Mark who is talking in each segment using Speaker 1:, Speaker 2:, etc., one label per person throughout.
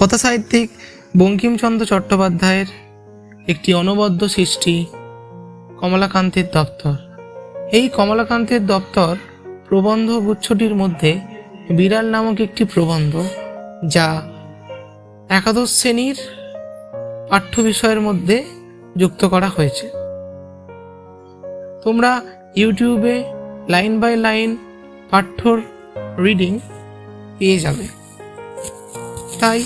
Speaker 1: কথা সাহিত্যিক বঙ্কিমচন্দ্র চট্টোপাধ্যায়ের একটি অনবদ্য সৃষ্টি, কমলাকান্তের দপ্তর। এই কমলাকান্তের দপ্তর প্রবন্ধ গুচ্ছটির মধ্যে বিড়াল নামক একটি প্রবন্ধ, যা একাদশ শ্রেণির পাঠ্য বিষয়ের মধ্যে যুক্ত করা হয়েছে। তোমরা ইউটিউবে লাইন বাই লাইন পাঠ্যর রিডিং পেয়ে যাবে। তাই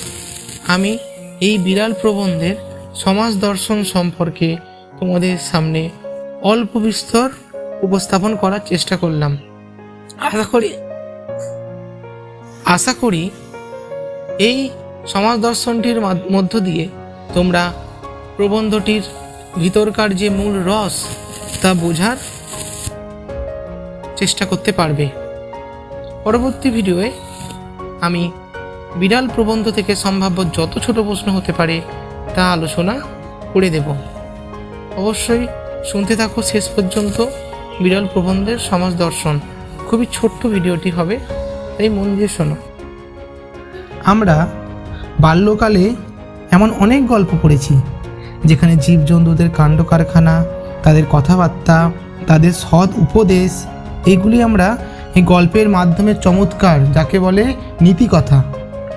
Speaker 1: আমি এই বিড়াল প্রবন্ধের সমাজ দর্শন সম্পর্কে তোমাদের সামনে অল্প বিস্তর উপস্থাপন করার চেষ্টা করলাম। আশা করি আশা করি এই সমাজ দর্শনটির মাধ- মধ্য দিয়ে তোমরা প্রবন্ধটির ভিতরকার যে মূল রস তা বোঝার চেষ্টা করতে পারবে। পরবর্তী ভিডিওয়ে আমি বিড়াল প্রবন্ধ থেকে সম্ভাব্য যত ছোট প্রশ্ন হতে পারে, তা আলোচনা করে দেব। অবশ্যই শুনতে থাকো শেষ পর্যন্ত বিড়াল প্রবন্ধের সমাজ দর্শন। খুবই ছোট্ট ভিডিওটি হবে, তাই মন দিয়ে শোনো। আমরা বাল্যকালে এমন অনেক গল্প পড়েছি, যেখানে জীবজন্তুদের কাণ্ড কারখানা, তাদের কথাবার্তা, তাদের সৎ উপদেশ, এগুলি আমরা এই গল্পের মাধ্যমে চমৎকার, যাকে বলে নীতিকথা।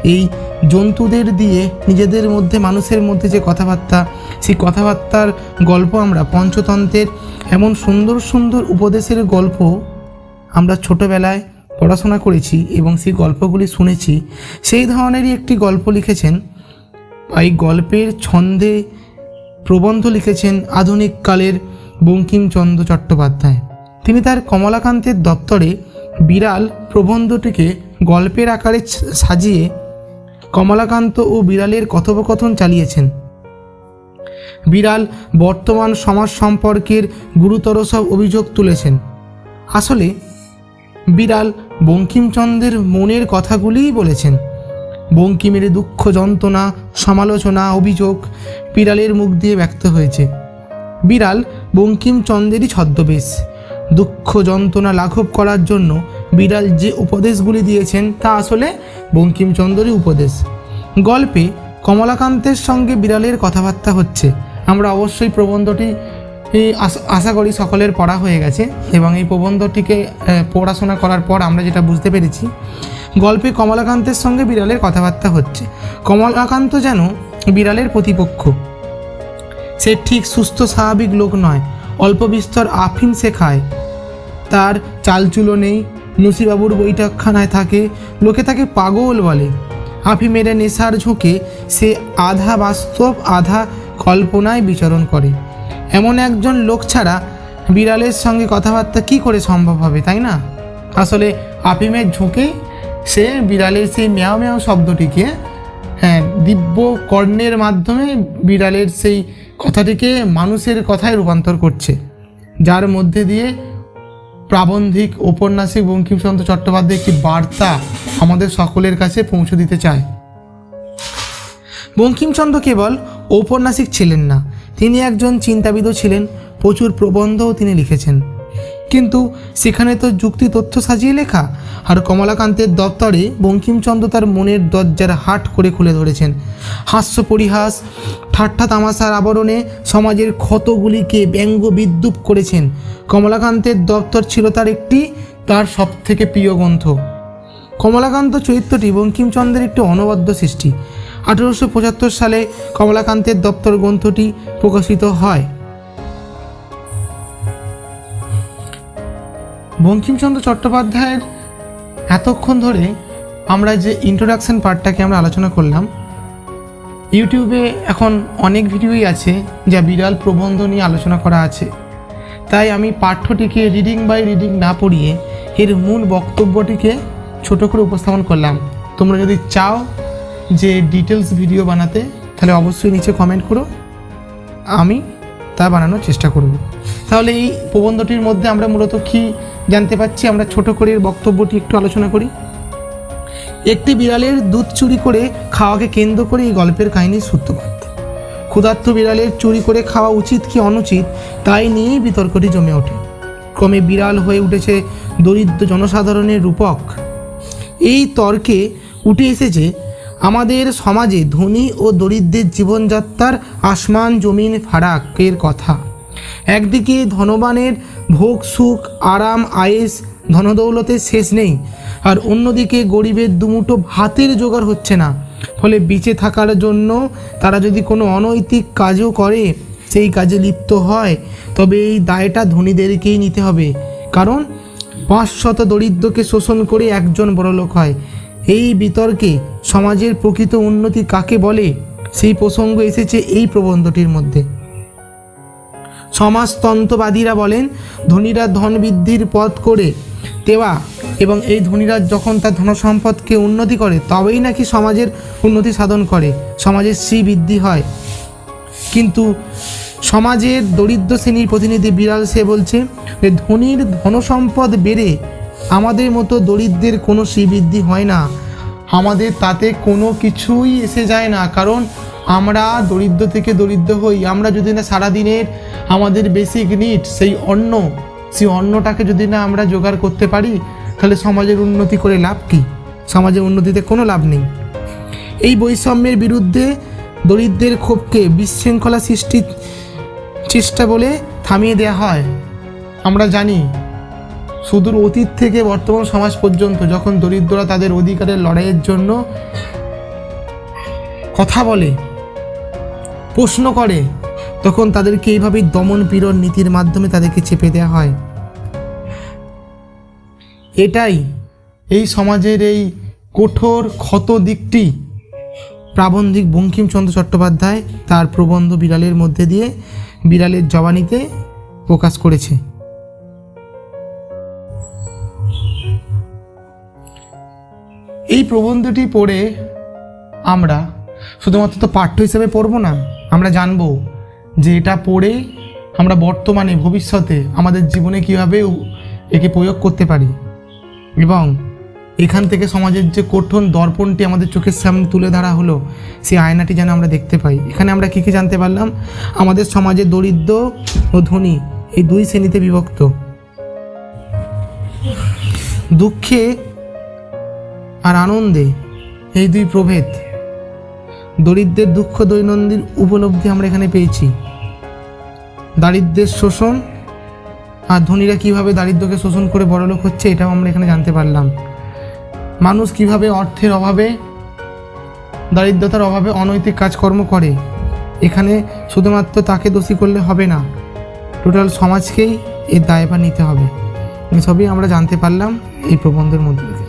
Speaker 1: এই জন্তুদের দিয়ে নিজেদের মধ্যে, মানুষের মধ্যে যে কথাবার্তা, সেই কথাবার্তার গল্প আমরা, পঞ্চতন্ত্রের এমন সুন্দর সুন্দর উপদেশের গল্প আমরা ছোটবেলায় পড়াশোনা করেছি এবং সেই গল্পগুলি শুনেছি। সেই ধরনেরই একটি গল্প লিখেছেন, এই গল্পের ছন্দে প্রবন্ধ লিখেছেন আধুনিক কালের বঙ্কিমচন্দ্র চট্টোপাধ্যায়। তিনি তার কমলাকান্তের দপ্তরে বিড়াল প্রবন্ধটিকে গল্পের আকারে সাজিয়ে কমলাকান্ত ও বিড়ালের কথোপকথন চালিয়েছেন। বিড়াল বর্তমান সমাজ সম্পর্কের গুরুতর সব অভিযোগ তুলেছেন। আসলে বিড়াল বঙ্কিমচন্দ্রের মনের কথাগুলিই বলেছেন। বঙ্কিমের দুঃখ যন্ত্রণা, সমালোচনা, অভিযোগ বিড়ালের মুখ দিয়ে ব্যক্ত হয়েছে। বিড়াল বঙ্কিমচন্দ্রেরই ছদ্মবেশ। দুঃখ যন্ত্রণা লাঘব করার জন্য বিড়াল যে উপদেশগুলি দিয়েছেন তা আসলে বঙ্কিমচন্দ্রই উপদেশ। গল্পে কমলাকান্তের সঙ্গে বিড়ালের কথাবার্তা হচ্ছে। আমরা অবশ্যই প্রবন্ধটি আশা করি সকলের পড়া হয়ে গেছে এবং এই প্রবন্ধটিকে পড়াশোনা করার পর আমরা যেটা বুঝতে পেরেছি, গল্পে কমলাকান্তের সঙ্গে বিড়ালের কথাবার্তা হচ্ছে। কমলাকান্ত যেন বিড়ালের প্রতিপক্ষ। সে ঠিক সুস্থ, স্বাভাবিক লোক নয়। অল্প বিস্তর আফিম সে খায়। তার চালচুলো নেই নসিবাবুর বৈঠকখানায় থাকে, লোকে তাকে পাগল বলে। আফিমের নেশার ঝোঁকে সে আধা বাস্তব, আধা কল্পনায় বিচরণ করে। এমন একজন লোক ছাড়া বিড়ালের সঙ্গে কথাবার্তা কি করে সম্ভব হবে, তাই না? আসলে আফিমের ঝোঁকে সে বিড়ালের সেই ম্যাও ম্যাও শব্দটিকে হ্যাঁ দিব্য কর্ণের মাধ্যমে বিড়ালের সেই কথাটিকে মানুষের কথায় রূপান্তর করছে। যার মধ্যে দিয়ে প্রাবন্ধিক ঔপন্যাসিক বঙ্কিমচন্দ্র চট্টোপাধ্যায় একটি বার্তা আমাদের সকলের কাছে পৌঁছে দিতে চায়। বঙ্কিমচন্দ্র কেবল ঔপন্যাসিক ছিলেন না, তিনি একজন চিন্তাবিদও ছিলেন, প্রচুর প্রবন্ধও তিনি লিখেছেন। কিন্তু সেখানে তো যুক্তি তথ্য সাজিয়ে লেখা। আর কমলাকান্তের দপ্তরে বঙ্কিমচন্দ্র তার মনের দরজার হাট করে খুলে ধরেছেন। হাস্য পরিহাস, ঠাট্টা তামাশার আবরণে সমাজের ক্ষতগুলিকে ব্যঙ্গ বিদ্রুপ করেছেন। কমলাকান্তের দপ্তর ছিল তার একটি, তার সবথেকে প্রিয় গ্রন্থ। কমলাকান্ত চরিত্রটি বঙ্কিমচন্দ্রের একটি অনবদ্য সৃষ্টি। আঠেরোশো পঁচাত্তর সালে কমলাকান্তের দপ্তর গ্রন্থটি প্রকাশিত হয়। বঙ্কিমচন্দ্র চট্টোপাধ্যায়ের এতক্ষণ ধরে আমরা যে ইন্ট্রোডাকশন পার্টটাকে আমরা আলোচনা করলাম ইউটিউবে এখন অনেক ভিডিওই আছে যা বিড়াল প্রবন্ধ নিয়ে আলোচনা করা আছে। তাই আমি পাঠ্যটিকে রিডিং বাই রিডিং না পড়িয়ে এর মূল বক্তব্যটিকে ছোট করে উপস্থাপন করলাম। তোমরা যদি চাও যে ডিটেলস ভিডিও বানাতে, তাহলে অবশ্যই নিচে কমেন্ট করো। আমি তা বানানোর চেষ্টা করব। তাহলে এই প্রবন্ধটির মধ্যে আমরা মূলত কি জানতে পাচ্ছি আমরা ছোট করে বক্তব্যটি একটু আলোচনা করি। একটি বিড়ালের দুধ চুরি করে খাওয়াকে কেন্দ্র করে এই গল্পের কাহিনীর সূত্রপাত ক্ষুধার্ত বিড়ালের চুরি করে খাওয়া উচিত কি অনুচিত, তাই নিয়েই বিতর্কটি জমে ওঠে। ক্রমে বিড়াল হয়ে উঠেছে দরিদ্র জনসাধারণের রূপক। এই তর্কে উঠে এসেছে, আমাদের সমাজে ধনী ও দরিদ্রের জীবনযাত্রার আসমান জমিন ফারাকের কথা। একদিকে ধনবানের ভোগ, সুখ, আরাম, আয়েস, ধনদৌলতের শেষ নেই। আর অন্যদিকে গরিবের দুমুঠো ভাতের জোগাড় হচ্ছে না। ফলে বেঁচে থাকার জন্য তারা যদি কোনো অনৈতিক কাজও করে, সেই কাজে লিপ্ত হয়, তবে এই দায়টা ধনীদেরকেই নিতে হবে। কারণ পাঁচশত দরিদ্রকে শোষণ করে একজন বড়লোক হয়। এই বিতর্কে সমাজের প্রকৃত উন্নতি কাকে বলে? সেই প্রসঙ্গ এসেছে এই প্রবন্ধটির মধ্যে। সমাজতন্ত্রবাদীরা বলেন, ধনীরা ধন বৃদ্ধির পথ করে দেওয়া এবং এই ধনীরা যখন তার ধনসম্পদকে উন্নতি করে, তবেই নাকি সমাজের উন্নতি সাধন করে, সমাজের শ্রী বৃদ্ধি হয়। কিন্তু সমাজের দরিদ্র শ্রেণির প্রতিনিধি বিড়াল সে বলছে যে, ধনীর ধনসম্পদ বেড়ে আমাদের মতো দরিদ্রের কোনো শ্রীবৃদ্ধি হয় না। আমাদের তাতে কোনো কিছুই এসে যায় না, কারণ আমরা দরিদ্র থেকে দরিদ্র হই, আমরা যদি না সারাদিনের আমাদের বেসিক নিড সেই অন্ন, সেই অন্নটাকে যদি না আমরা জোগাড় করতে পারি, তাহলে সমাজের উন্নতি করে লাভ কী? সমাজের উন্নতিতে কোনো লাভ নেই। এই বৈষম্যের বিরুদ্ধে দরিদ্রের ক্ষোভকে বিশৃঙ্খলা সৃষ্টির চেষ্টা বলে থামিয়ে দেওয়া হয়। আমরা জানি, সুদূর অতীত থেকে বর্তমান সমাজ পর্যন্ত যখন দরিদ্ররা তাদের অধিকারের লড়াইয়ের জন্য কথা বলে প্রশ্ন করে, তখন তাদেরকে এইভাবেই দমন পীড়ন নীতির মাধ্যমে তাদেরকে চেপে দেওয়া হয়। এটাই এই সমাজের এই কঠোর ক্ষত দিকটি। প্রাবন্ধিক বঙ্কিমচন্দ্র চট্টোপাধ্যায় তার প্রবন্ধ বিড়ালের মধ্যে দিয়ে বিড়ালের জবানিতে প্রকাশ করেছে। এই প্রবন্ধটি পড়ে আমরা শুধুমাত্র তো পাঠ্য হিসেবে পড়ব না, আমরা জানব যে এটা পড়ে আমরা বর্তমানে, ভবিষ্যতে আমাদের জীবনে কীভাবে একে প্রয়োগ করতে পারি। এবং এখান থেকে সমাজের যে কঠোর দর্পণটি আমাদের চোখের সামনে তুলে ধরা হলো, সেই আয়নাটি যেন আমরা দেখতে পাই। এখানে আমরা কী কী জানতে পারলাম? আমাদের সমাজে দরিদ্র ও ধনী এই দুই শ্রেণীতে বিভক্ত। দুঃখে আর আনন্দে এই দুই প্রভেদ দরিদ্রের দুঃখ দৈনন্দিন উপলব্ধি আমরা এখানে পেয়েছি। দারিদ্রের শোষণ আর ধনীরা কীভাবে দারিদ্রকে শোষণ করে বড়লোক হচ্ছে এটাও আমরা এখানে জানতে পারলাম। মানুষ কীভাবে অর্থের অভাবে, দারিদ্রতার অভাবে অনৈতিক কাজকর্ম করে, এখানে শুধুমাত্র তাকে দোষী করলে হবে না, টোটাল সমাজকেই এর দায়ভার নিতে হবে। এসবই আমরা জানতে পারলাম এই প্রবন্ধের মধ্যে।